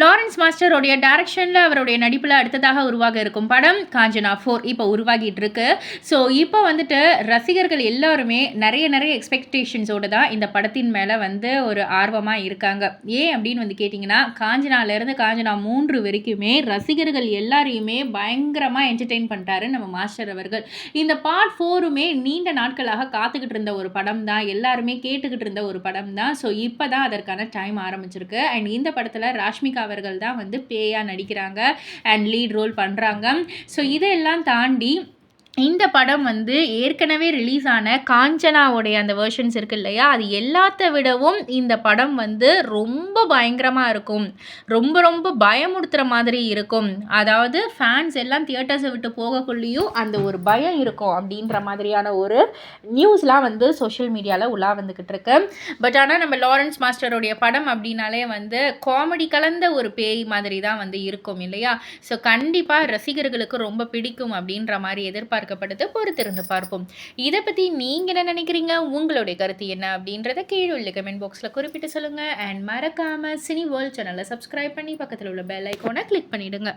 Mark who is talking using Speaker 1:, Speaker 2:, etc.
Speaker 1: Lawrence மாஸ்டருடைய டைரக்ஷனில் அவருடைய நடிப்பில் அடுத்ததாக உருவாக இருக்கும் படம் காஞ்சனா ஃபோர் இப்போ உருவாகிட்டு இருக்கு. ஸோ இப்போ வந்துட்டு ரசிகர்கள் எல்லாருமே நிறைய நிறைய எக்ஸ்பெக்டேஷன்ஸோடு தான் இந்த படத்தின் மேலே வந்து ஒரு ஆர்வமாக இருக்காங்க. ஏன் அப்படின்னு வந்து கேட்டிங்கன்னா காஞ்சனாலேருந்து காஞ்சனா மூன்று வரைக்குமே ரசிகர்கள் எல்லாரையுமே பயங்கரமாக என்டர்டெயின் பண்ணிட்டாரு நம்ம மாஸ்டர் அவர்கள். இந்த பார்ட் ஃபோருமே நீண்ட நாட்களாக காத்துக்கிட்டு இருந்த ஒரு படம் தான். எல்லாருமே கேட்டுக்கிட்டு இருந்த ஒரு படம் தான். ஸோ இப்போ தான் அதற்கான டைம் ஆரம்பிச்சிருக்கு. அண்ட் இந்த படத்தில் ராஷ்மிகா அவர்கள் தான் வந்து பேயாக நடிக்கிறாங்க அண்ட் லீட் ரோல் பண்ணுறாங்க ஸோ இதெல்லாம் தாண்டி இந்த படம் வந்து ஏற்கனவே ரிலீஸ் ஆன காஞ்சனாவுடைய அந்த வெர்ஷன்ஸ் இருக்கு இல்லையா? அது எல்லாத்த விடவும் இந்த படம் வந்து ரொம்ப பயங்கரமாக இருக்கும். ரொம்ப ரொம்ப பயமுடுத்துகிற மாதிரி இருக்கும். அதாவது ஃபேன்ஸ் எல்லாம் தியேட்டர்ஸை விட்டு போகக்குள்ளேயும் அந்த ஒரு பயம் இருக்கும் அப்படின்ற மாதிரியான ஒரு நியூஸ்லாம் வந்து சோஷியல் மீடியாவில் உலா வந்துக்கிட்டு இருக்கு. பட் ஆனால் நம்ம லாரன்ஸ் மாஸ்டருடைய படம் அப்படின்னாலே வந்து காமெடி கலந்த ஒரு பேய் மாதிரி தான் வந்து இருக்கும் இல்லையா? ஸோ கண்டிப்பாக ரசிகர்களுக்கு ரொம்ப பிடிக்கும் அப்படின்ற மாதிரி எதிர்பார்க்க எதிர்பார்க்கப்படுது பொறுத்திருந்து பார்ப்போம். இதை பற்றி நீங்கள் என்ன நினைக்கிறீங்க? உங்களுடைய கருத்து என்ன? அப்படின்றத கீழே உள்ள கமெண்ட் பாக்ஸில் குறிப்பிட்டு சொல்லுங்கள் அண்ட் மறக்காமல் சினி வேர்ல்ட் சேனலை சப்ஸ்கிரைப் பண்ணி பக்கத்தில் உள்ள பெல் ஐக்கோனை கிளிக் பண்ணிவிடுங்க